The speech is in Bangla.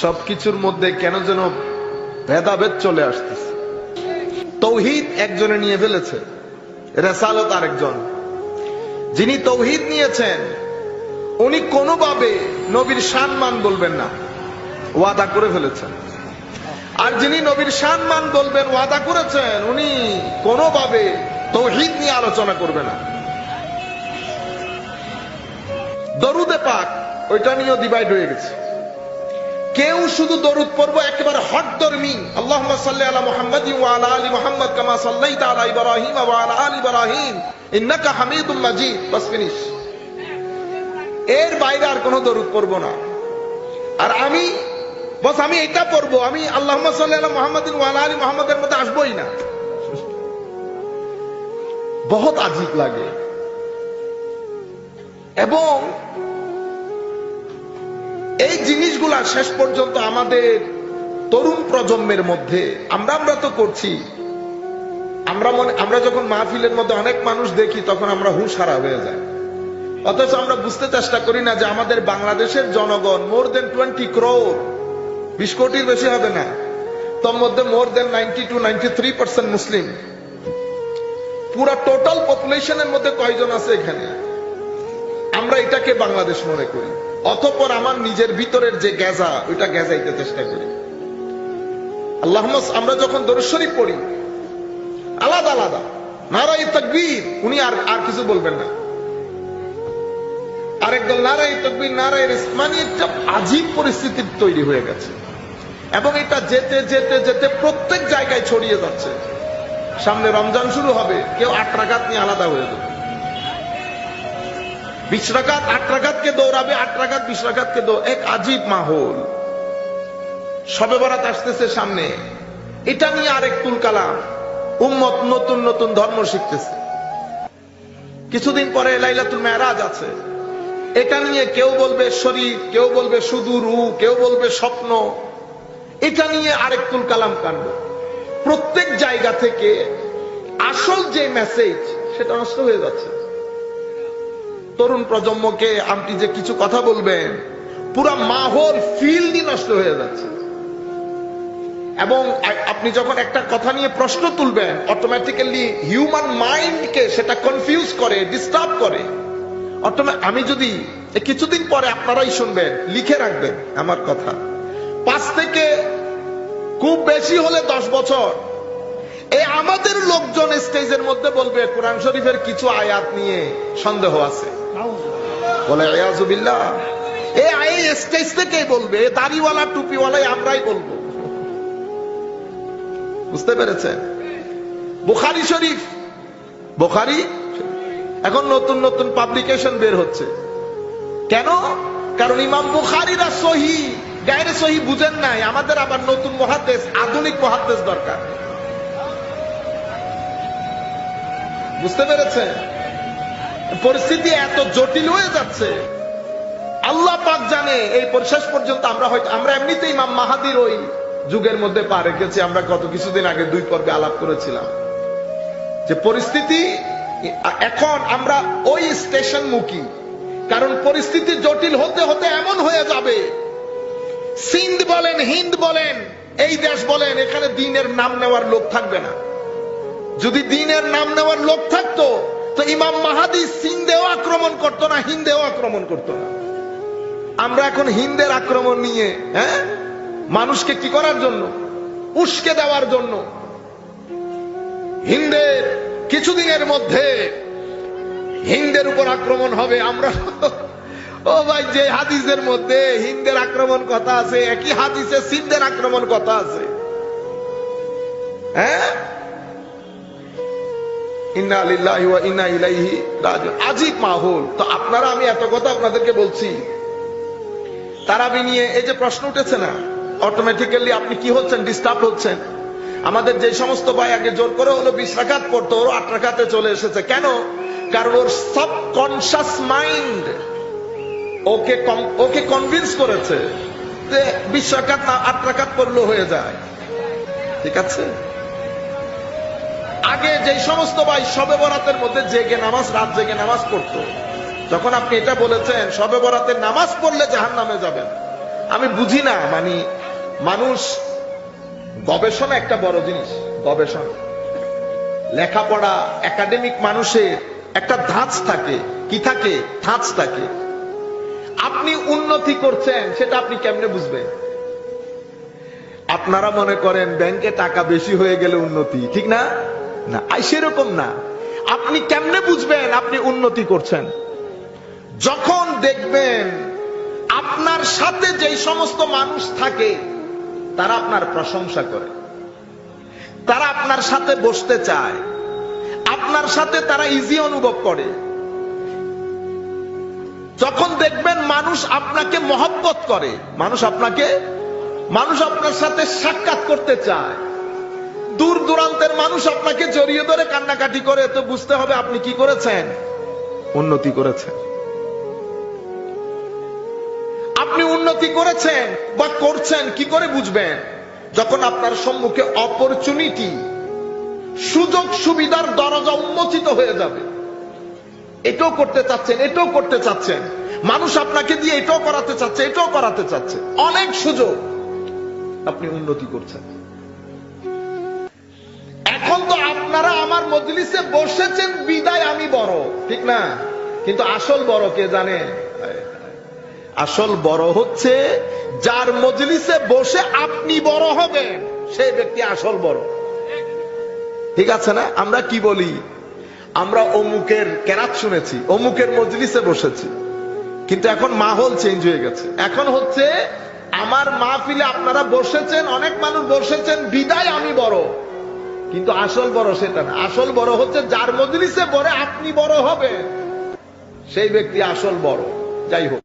সবকিছুর মধ্যে কেন যেন ভেদাভেদ চলে আসতেছে। তৌহিদ একজনে নিয়ে ফেলেছে, রেসালত আরেকজন। যিনি তৌহিদ নিয়েছেন, উনি কোনোভাবে নবীর সান মান বলবেন না, ওয়াদা করে ফেলেছেন। আর যিনি নবীর সম্মান বলবেন, ওয়াদা করেছেন, উনি কোনোভাবে তৌহিদ নিয়ে আলোচনা করবে না। দরুদে পাক, ওইটা নিয়েও ডিভাইড হয়ে গেছে। কেউ শুধু দরুদ পড়ব, একেবারে হট ধর্মী আল্লাহ সাল্লি আলা মুহাম্মদ ওয়া আলা মুহাম্মদ কামা সাল্লাইতা আলা ইব্রাহিম ওয়া আলা ইব্রাহিম। ইন্নাকা হামিদুম মাজিদ। বাস ফিনিশ। এর বাইরে আর কোনো দরুদ পড়ব না। আর আমি, বস, আমি এটা পড়ব, আমি আল্লাহ সাল্লি আলা মুহাম্মদ ওয়া আলা আলি মুহাম্মদের মধ্যে আসবোই না। বহুত আজিব লাগে। এবং শেষ পর্যন্ত আমাদের তরুণ প্রজন্মের মধ্যে, আমরা আমরা তো করছি। আমরা মনে আমরা যখন মাহফিলের মধ্যে অনেক মানুষ দেখি, তখন আমরা হুশ হয়ে যায় অথচ আমরা বুঝতে চেষ্টা করি না যে আমাদের বাংলাদেশের জনগণ মোর দেন টোয়েন্টি ক্রোর বিশ কোটির বেশি হবে না। তোর মধ্যে more than ninety two ninety three percent Muslim. পুরা টোটাল পপুলেশনের মধ্যে কয়জন আছে এখানে? আমরা এটাকে বাংলাদেশ মনে করি। অতঃপর আমার নিজের ভিতরের যে গেজা ওইটা গেজাইতে চেষ্টা করি। আল্লাহ আমরা যখন দরশ্বরী পড়ি, আলাদা আলাদা। নারাই তকবীর, উনি আর আর কিছু বলবেন না। আরেকদল নারাই তকবীর নারাই মানে একটা আজীব পরিস্থিতি তৈরি হয়ে গেছে। এবং এটা যেতে যেতে যেতে প্রত্যেক জায়গায় ছড়িয়ে যাচ্ছে। সামনে রমজান শুরু হবে, কেউ আট রাকাত নিয়ে আলাদা হয়ে যাবে। বিশ রাকাত, আট দৌড়াবে, আট রাকাত, বিশ রাকাতকে দৌ এক আজীব মাহল। সবে বরাত আসতেছে সামনে। এটা নিয়ে আরেক তুল কালাম। উম্মত নতুন নতুন ধর্ম শিখতেছে। কিছুদিন পরে লাইলাতুল মেহরাজ আছে। এটা নিয়ে কেউ বলবে শরীর, কেউ বলবে শুধু রু কেউ বলবে স্বপ্ন। এটা নিয়ে আরেক তুল কালাম কাণ্ড। প্রত্যেক জায়গা থেকে আসল যে মেসেজ সেটা নষ্ট হয়ে যাচ্ছে। তরুণ প্রজন্মকে আপনি যে কিছু কথা বলবেন পুরা মাহল ফিল্ডই নষ্ট হয়ে যাচ্ছে। এবং আপনি যখন একটা কথা নিয়ে প্রশ্ন তুলবেন অটোমেটিক্যালি হিউম্যান মাইন্ডকে সেটা কনফিউজ করে ডিস্টার্ব করে। আমি যদি কিছুদিন পরে আপনারাই শুনবেন, লিখে রাখবেন আমার কথা। পাঁচ থেকে খুব বেশি হলে দশ বছর। এই আমাদের লোকজন স্টেজের মধ্যে বলবে, কোরআন শরীফের কিছু আয়াত নিয়ে সন্দেহ আছে। বলে স্টেজ থেকেই বলবে দাড়িওয়ালা, টুপিওয়ালাই আমরাই বলব। বুঝতে শরীফ এখন নতুন নতুন পাবলিকেশন বের হচ্ছে। কেন? কারণ ইমাম বুখারিরা সহি, গায়ের সহি বুঝেন নাই। আমাদের আবার নতুন মহাদেশ আধুনিক মহাদেশ দরকার। বুঝতে পেরেছেন? পরিস্থিতি এত জটিল হয়ে যাচ্ছে। আল্লাহ পাক জানে, এই শেষ পর্যন্ত আমরা হয়তো, আমরা এমনিতেই ইমাম মাহাদির ওই যুগের মধ্যে পা রেখেছি, আমরা গত কিছুদিন আগে দুই পর্বে আলাপ করেছিলাম। যে পরিস্থিতি, এখন আমরা ওই স্টেশন মুখী কারণ পরিস্থিতি জটিল হতে হতে এমন হয়ে যাবে। সিন্ধ বলেন, হিন্দ বলেন, এই দেশ বলেন, এখানে দিনের নাম নেওয়ার লোক থাকবে না। যদি দিনের নাম নেওয়ার লোক থাকতো তো ইমাম মাহাদি সিন্ধেও আক্রমণ করতো না, হিন্দেও আক্রমণ করতো না। আমরা এখন হিন্দের আক্রমণ নিয়ে হ্যাঁ? মানুষকে কি করার জন্য? উস্কে দেওয়ার জন্য। হিন্দের কিছুদিনের মধ্যে হিন্দের উপর আক্রমণ হবে। আমরা ও ভাই, যে হাদিসের মধ্যে হিন্দের আক্রমণ কথা আছে, একই হাদিসে সিন্ধের আক্রমণ কথা আছে। হ্যাঁ? মাহল। তো আপনারা, আমি কথা আপনাদেরকে বলছি। তারাবি নিয়ে এই যে প্রশ্ন উঠেছে না আপনি হচ্ছেন ডিস্টার্ব হচ্ছেন? আমাদের যে সমস্ত ভাই আগে জোর করে হলো বিশ রাখাত পড়তো ওর আট রাখাতে চলে এসেছে। কেন? কারণ ওর সাবকনশাস মাইন্ড ওকে ওকে কনভিন্স করেছে যে বিশ রাখাত আট রাখাত পড়লেও হয়ে যায়। ঠিক আছে? আগে যে সমস্ত ভাই সবে বরাতের মধ্যে জেগে নামাজ, রাত জেগে নামাজ পড়তো, যখন আপনি এটা বলেছেন, সবে বরাতের নামাজ পড়লে জাহান নামে যাবেন। আমি বুঝি না মানে মানুষ গবেষণা একটা বড় জিনিস, গবেষণা। লেখাপড়া একাডেমিক মানুষের একটা ধাঁচ থাকে, কি থাকে? ধাঁচ থাকে। আপনি উন্নতি করছেন, সেটা আপনি কেমনে বুঝবেন? আপনারা মনে করেন ব্যাংকে টাকা বেশি হয়ে গেলে উন্নতি, ঠিক না? না। সেরকম না। আপনি কেমনে বুঝবেন আপনি উন্নতি করছেন? যখন দেখবেন আপনার সাথে যেই সমস্ত মানুষ থাকে, তারা আপনার প্রশংসা করে। তারা আপনার সাথে বসতে চায়। আপনার সাথে তারা ইজি অনুভব করে। যখন দেখবেন মানুষ আপনাকে মহব্বত করে, মানুষ আপনাকে, মানুষ আপনার সাথে সাক্ষাৎ করতে চায়। দূর দূরান্তের মানুষ আপনাকে জড়িয়ে ধরে কান্নাকাটি করে, তো বুঝতে হবে আপনি কি করেছেন? উন্নতি করেছেন। আপনি উন্নতি করেছেন বা করছেন, কি করে বুঝবেন? যখন আপনার সম্মুখে অপরচুনিটি সুযোগ সুবিধার দরজা উন্মোচিত হয়ে যাবে। এটাও করতে চাচ্ছেন, এটাও করতে চাচ্ছেন। মানুষ আপনাকে দিয়ে এটাও করাতে চাচ্ছে, এটাও করাতে চাচ্ছে। অনেক সুযোগ আপনি উন্নতি করছেন। মজলিসে বসেছেন, বিদায় আমি বড়। ঠিক না? কিন্তু আসল বড় কে জানে? আসল বড় হচ্ছে যার মজলিসে বসে আপনি বড় হবেন সেই ব্যক্তি আসল বড়। ঠিক আছে না? আমরা কি বলি? আমরা অমুকের কেরাত শুনেছি, অমুকের মজলিসে বসেছি। কিন্তু এখন মাহল চেঞ্জ হয়ে গেছে। এখন হচ্ছে, আমার মাহফিলে আপনারা বসেছেন, অনেক মানুষ বসেছেন, বিদায় আমি বড়। কিন্তু আসল বড় সেটা না। আসল বড় হচ্ছে যার মজলিসে বড় আপনি বড় হবে সেই ব্যক্তি আসল বড়। যাই হোক।